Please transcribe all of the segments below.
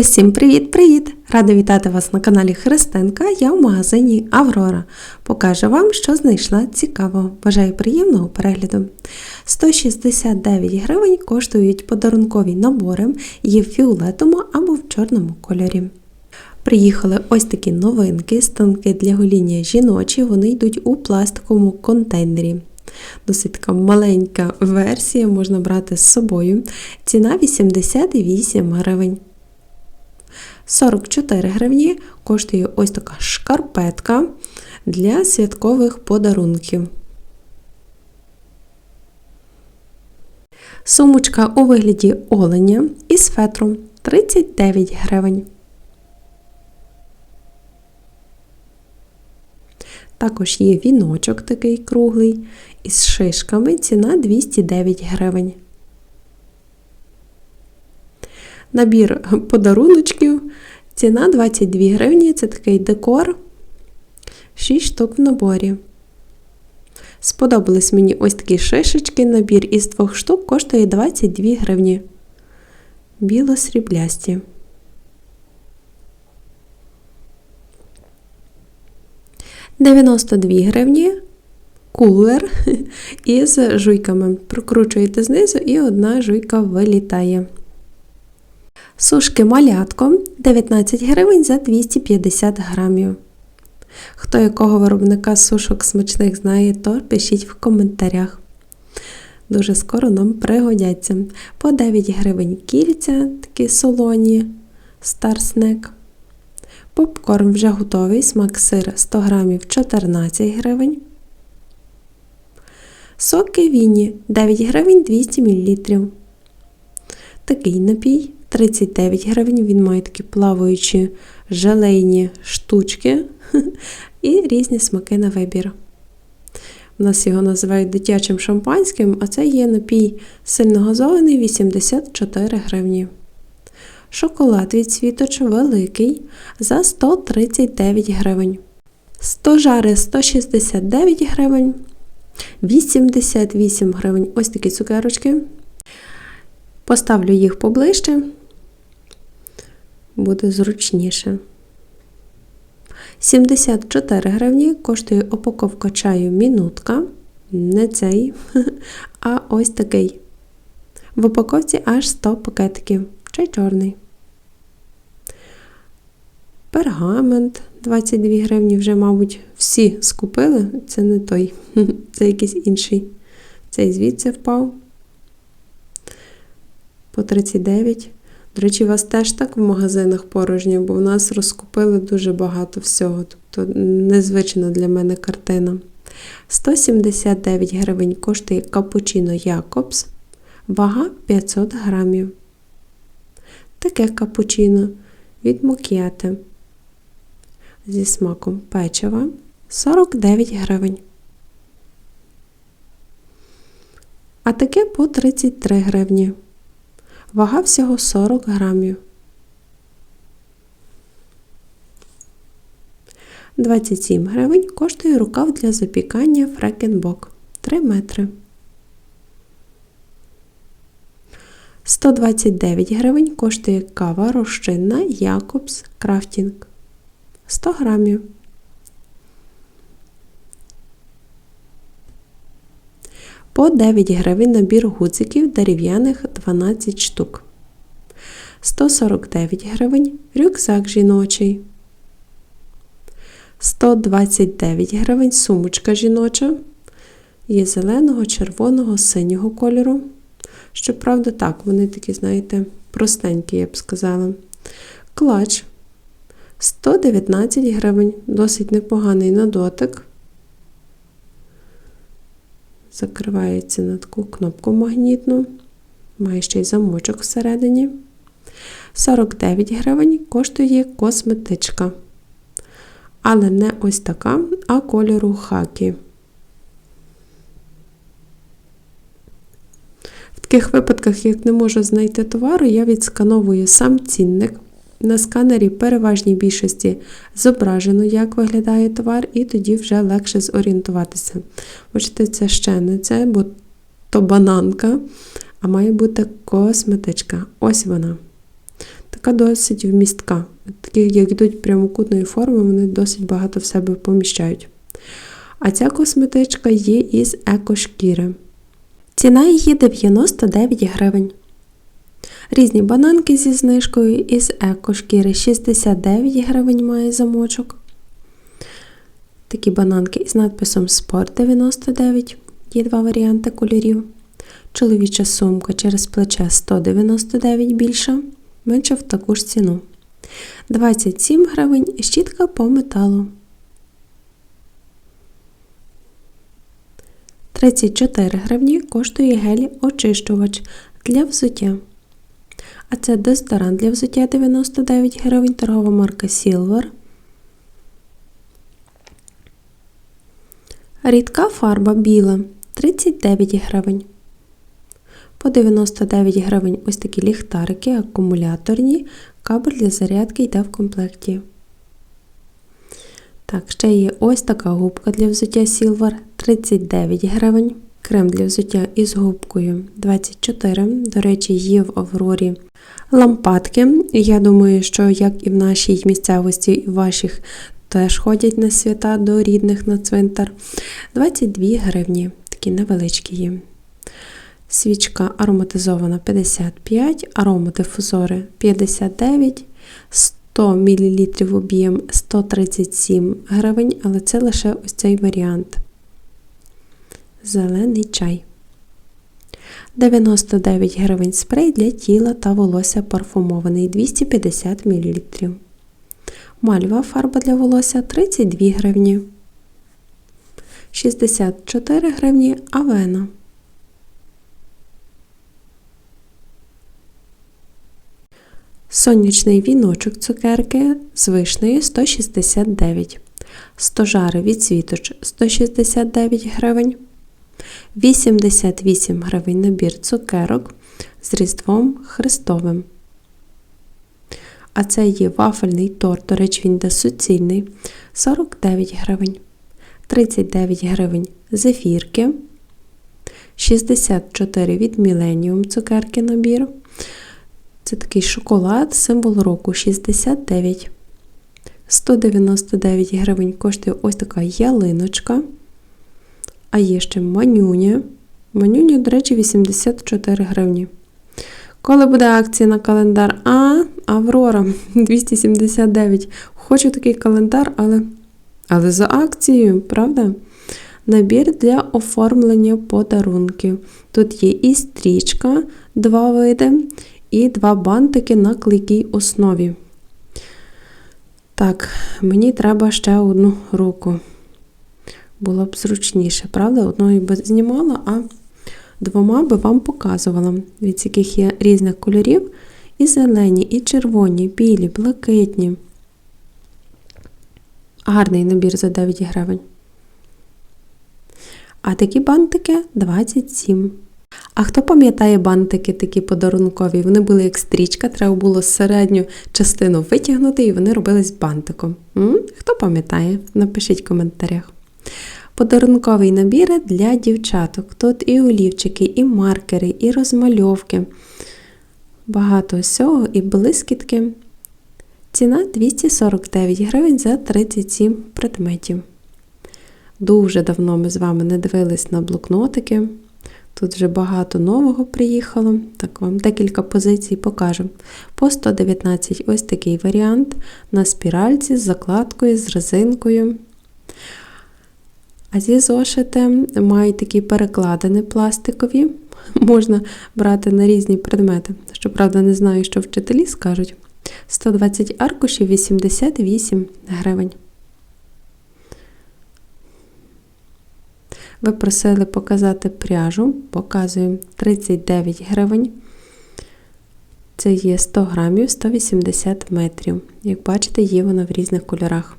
Усім привіт-привіт! Рада вітати вас на каналі Христинка. Я в магазині Аврора. Покажу вам, що знайшла цікавого. Бажаю приємного перегляду. 169 гривень коштують подарункові набори, є в фіолетовому або в чорному кольорі. Приїхали ось такі новинки, станки для гоління жіночі, вони йдуть у пластиковому контейнері. Досить така маленька версія, можна брати з собою. Ціна 88 гривень. 44 гривні коштує ось така шкарпетка для святкових подарунків. Сумочка у вигляді оленя із фетром 39 гривень. Також є віночок такий круглий із шишками, ціна 209 гривень. Набір подаруночків, ціна 22 гривні, це такий декор, 6 штук в наборі. Сподобались мені ось такі шишечки, набір із двох штук коштує 22 гривні. Біло-сріблясті. «92 гривні кулер із жуйками. Прокручуєте знизу і одна жуйка вилітає. Сушки малятко 19 гривень за 250 грамів. Хто якого виробника сушок смачних знає, то пишіть в коментарях. Дуже скоро нам пригодяться. По 9 гривень кільця, такі солоні, старснек. Попкорн вже готовий, смак сира 100 грамів 14 гривень. Соки Віні 9 гривень 200 мл. Такий напій 39 гривень. Він має такі плаваючі желейні штучки і різні смаки на вибір. У нас його називають дитячим шампанським, а це є напій сильно газований 84 гривні. Шоколад від світоч великий за 139 гривень. 100 жари 169 гривень. 88 гривень. Ось такі цукерочки. Поставлю їх поближче, буде зручніше. 74 гривні коштує упаковка чаю мінутка. Не цей, а ось такий. В упаковці аж 100 пакетиків. Чай чорний. Пергамент 22 гривні вже, мабуть, всі скупили. Це не той, це якийсь інший. Цей звідси впав. По 39. До речі, у вас теж так в магазинах порожньо, бо в нас розкупили дуже багато всього. Тобто незвична для мене картина. 179 гривень коштує капучино Якобс. Вага 500 грамів. Таке капучино від Мок'яте зі смаком печива 49 гривень. А таке по 33 гривні. Вага всього 40 грамів. 27 гривень коштує рукав для запікання фрекенбок 3 метри. 129 гривень коштує кава розчинна Якобс Крафтінг 100 грамів. По 9 гривень набір гудзиків дерев'яних 12 штук. 149 гривень рюкзак жіночий. 129 гривень сумочка жіноча. Є зеленого, червоного, синього кольору. Щоправда, так, вони такі, знаєте, простенькі, я б сказала. Клач 119 гривень, досить непоганий на дотик. Закривається на таку кнопку магнітну. Має ще й замочок всередині. 49 гривень коштує косметичка. Але не ось така, а кольору хакі. В таких випадках, як не можу знайти товару, я відскановую сам цінник. На сканері переважній більшості зображено, як виглядає товар, і тоді вже легше зорієнтуватися. Бачите, це ще не це, бо то бананка, а має бути косметичка. Ось вона. Така досить вмістка. Такі, як йдуть прямокутної форми, вони досить багато в себе поміщають. А ця косметичка є із екошкіри. Ціна її 99 гривень. Різні бананки зі знижкою із екошкіри 69 гривень має замочок. Такі бананки із надписом Спорт 99. Є два варіанти кольорів. Чоловіча сумка через плече 199 більша, менша в таку ж ціну. 27 гривень щітка по металу. 34 гривні коштує гелі-очищувач для взуття. А це дезодорант для взуття 99 гривень, торгова марка Silver. Рідка фарба біла 39 гривень. По 99 гривень ось такі ліхтарики, акумуляторні, кабель для зарядки йде в комплекті. Так, ще є ось така губка для взуття Silver 39 гривень. Крем для взуття із губкою 24. До речі, є в Аврорі лампадки. Я думаю, що як і в нашій місцевості, і в ваших теж ходять на свята до рідних на цвинтар. 22 гривні, такі невеличкі є. Свічка ароматизована 55, аромадифузори 59, 100 мл об'єм 137 гривень, але це лише ось цей варіант. Зелений чай. 99 гривень спрей для тіла та волосся парфумований 250 мл. Мальва фарба для волосся 32 гривні. 64 гривні авена. Сонячний віночок цукерки з вишнею 169 Стожари від світоч 169 гривень. 88 гривень набір цукерок з Різдвом Христовим. А це є вафельний торт, до речі, він йде суцільний 49 гривень. 39 гривень зефірки. 64 від Millennium цукерки набір. Це такий шоколад, символ року 69. 199 гривень коштує ось така ялиночка. А є ще манюня. Манюня, до речі, 84 гривні. Коли буде акція на календар? А, Аврора 279. Хочу такий календар, але але за акцією, правда? Набір для оформлення подарунків. Тут є і стрічка, два види, і два бантики на клейкій основі. Так, мені треба ще одну руку. Було б зручніше, правда? Одною би знімала, а двома би вам показувала, від яких є різних кольорів. І зелені, і червоні, білі, блакитні. Гарний набір за 9 гривень. А такі бантики 27. А хто пам'ятає бантики такі подарункові? Вони були як стрічка, треба було середню частину витягнути, і вони робились бантиком. М? Хто пам'ятає? Напишіть в коментарях. Подарунковий набір для дівчаток. Тут і олівчики, і маркери, і розмальовки. Багато всього, і блискітки. Ціна 249 гривень за 37 предметів. Дуже давно ми з вами не дивились на блокнотики. Тут вже багато нового приїхало. Так, вам декілька позицій покажу. По 119 ось такий варіант на спіральці з закладкою, з резинкою. А зі зошити мають такі перекладини пластикові. Можна брати на різні предмети. Щоправда, не знаю, що вчителі скажуть. 120 аркушів 88 гривень. Ви просили показати пряжу, показуємо 39 гривень. Це є 100 грамів 180 метрів. Як бачите, є вона в різних кольорах.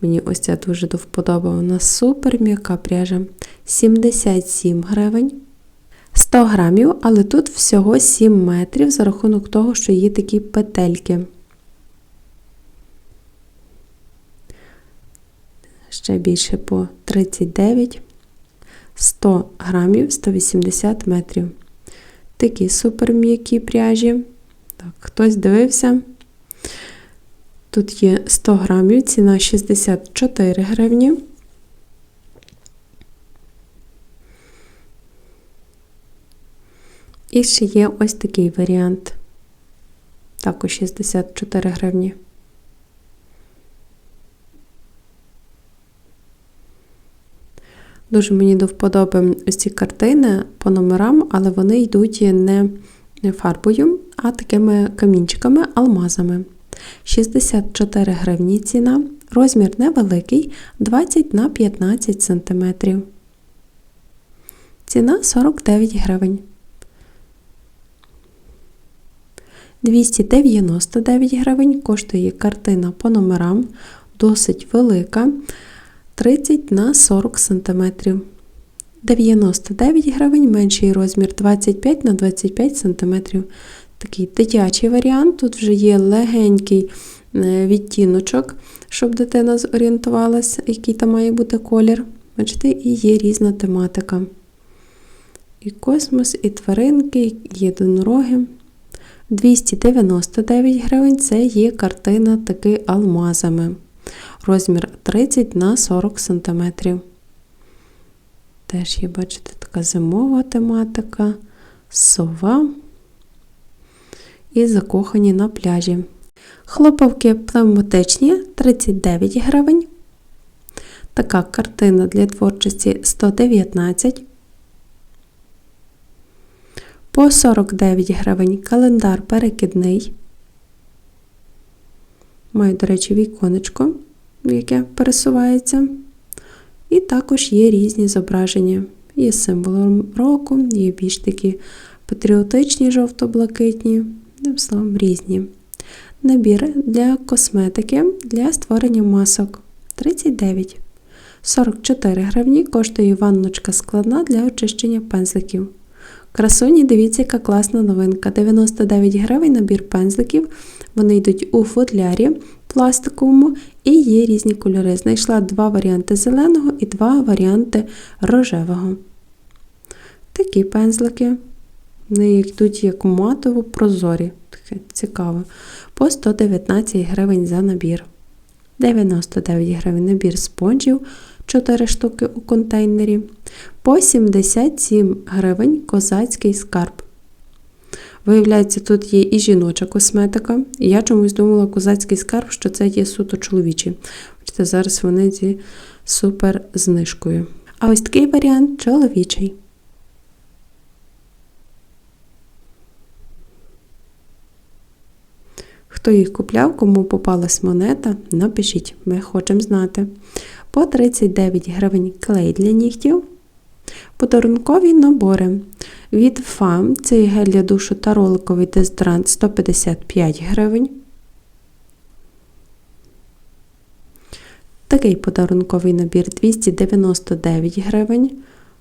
Мені ось ця дуже до вподоба. Вона супер м'яка пряжа. 77 гривень. 100 грамів, але тут всього 7 метрів за рахунок того, що є такі петельки. Ще більше по 39, 100 грамів 180 метрів. Такі супер м'які пряжі. Так, хтось дивився. Тут є 100 грамів, ціна 64 гривні. І ще є ось такий варіант. Також 64 гривні. Дуже мені до вподоби ось ці картини по номерам, але вони йдуть не фарбою, а такими камінчиками, алмазами. 64 гривні ціна, розмір невеликий 20 на 15 см. Ціна 49 гривень. 299 гривень коштує картина по номерам, досить велика 30 на 40 см. 99 гривень менший розмір 25 на 25 см. Такий дитячий варіант. Тут вже є легенький е, відтіночок, щоб дитина зорієнтувалася, який там має бути колір. Бачите, і є різна тематика. І космос, і тваринки, і єдинороги. 299 гривень це є картина таки алмазами. Розмір 30 на 40 см. Теж є, бачите, така зимова тематика, сова і закохані на пляжі. Хлопавки пневматичні 39 гривень. Така картина для творчості 119. По 49 гривень календар перекидний. Маю, до речі, віконечко, яке пересувається. І також є різні зображення. Є символом року, є більш такі патріотичні, жовто-блакитні, словом, різні. Набір для косметики для створення масок 39. 44 гривні коштує ванночка складна для очищення пензликів. Красуні, дивіться, яка класна новинка. 99 гривень набір пензликів. Вони йдуть у футлярі пластиковому і є різні кольори. Знайшла два варіанти зеленого і два варіанти рожевого. Такі пензлики. Вони йдуть як матово прозорі. Таке цікаве. По 119 гривень за набір. 99 гривень набір спонжів. 4 штуки у контейнері. По 77 гривень козацький скарб. Виявляється, тут є і жіноча косметика. Я чомусь думала, козацький скарб, що це є суто чоловічі. Бачите, зараз вони зі супер знижкою. А ось такий варіант чоловічий. Хто їх купляв, кому попалась монета, напишіть, ми хочемо знати. По 39 гривень клей для нігтів. Подарункові набори. Від FAM це гель для душу та роликовий дезодорант 155 гривень. Такий подарунковий набір 299 гривень.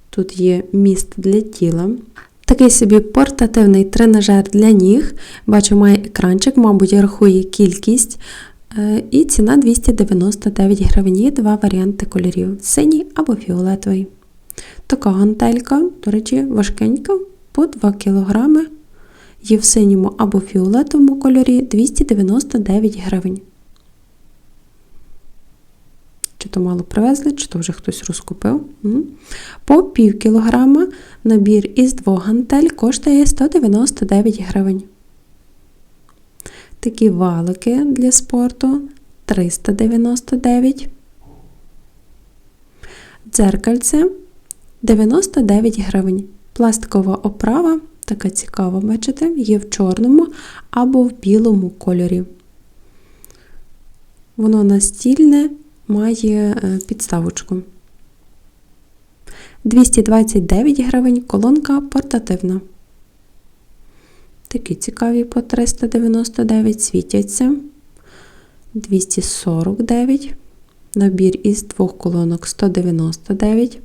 Тут є міст для тіла. Такий собі портативний тренажер для ніг. Бачу, має екранчик, мабуть, рахує кількість. Е, і ціна 299 гривень. Є два варіанти кольорів: синій або фіолетовий. Така гантелька, до речі, важкенька, по 2 кг. Є в синьому або фіолетовому кольорі 299 гривень. Чи то мало привезли, чи то вже хтось розкупив. По пів кілограма набір із двох гантель коштує 199 гривень. Такі валики для спорту 399. Дзеркальце 99 гривень. Пластикова оправа, така цікава, бачите, є в чорному або в білому кольорі. Воно настільне має е, підставочку. 229 гривень колонка портативна. Такі цікаві по 399 світяться. 249. Набір із двох колонок 199.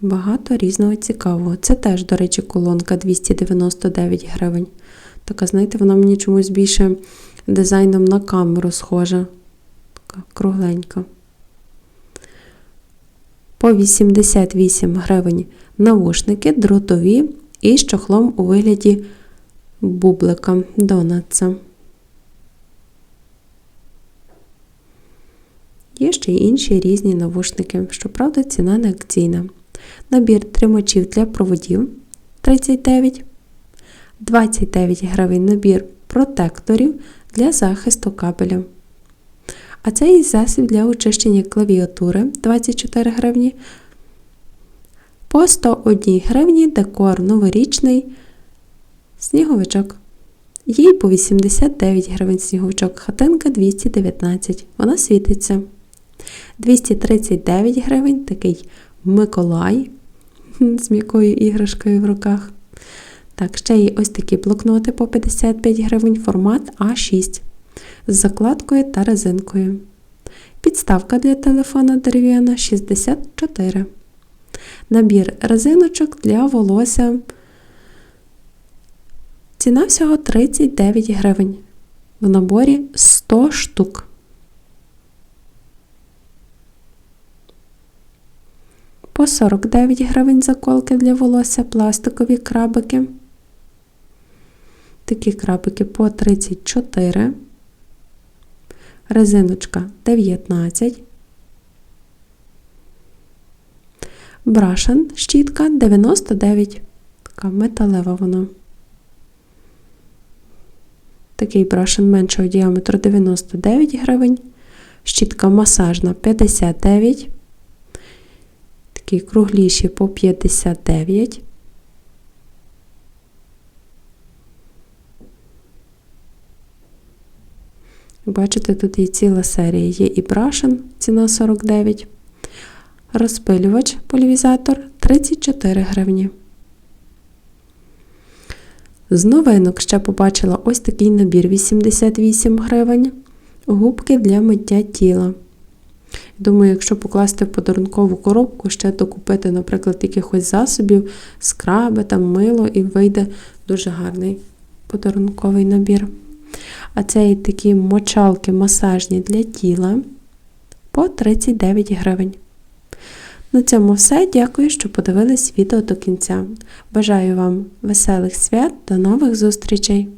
Багато різного цікавого. Це теж, до речі, колонка 299 гривень. Така, знаєте, вона мені чомусь більше дизайном на камеру схожа. Така кругленька. По 88 гривень навушники дротові і з чохлом у вигляді бублика донатса. Є ще й інші різні навушники, щоправда, ціна не акційна. Набір тримачів для проводів 39, 29 гривень набір протекторів для захисту кабелів. А це і засіб для очищення клавіатури 24 гривні. По 101 гривні декор новорічний сніговичок. Їй по 89 гривень сніговичок, хатинка 219. Вона світиться. 239 гривень такий Миколай з м'якою іграшкою в руках. Так, ще є ось такі блокноти по 55 гривень, формат А6 з закладкою та резинкою. Підставка для телефона дерев'яна 64. Набір резиночок для волосся. Ціна всього 39 гривень. В наборі 100 штук. По 49 гривень заколки для волосся, пластикові крабики. Такі крабики по 34. Резиночка 19. Брашен щітка 99. Така металева вона. Такий брашен меншого діаметру 99 гривень. Щітка масажна 59. Такі кругліші по 59. Бачите, тут є ціла серія. Є і брашен, ціна 49. Розпилювач полівізатор 34 гривні. З новинок ще побачила ось такий набір 88 гривень. Губки для миття тіла. Думаю, якщо покласти в подарункову коробку, ще докупити, наприклад, якихось засобів, скраби, там мило, і вийде дуже гарний подарунковий набір. А це і такі мочалки масажні для тіла по 39 гривень. На цьому все. Дякую, що подивились відео до кінця. Бажаю вам веселих свят, до нових зустрічей!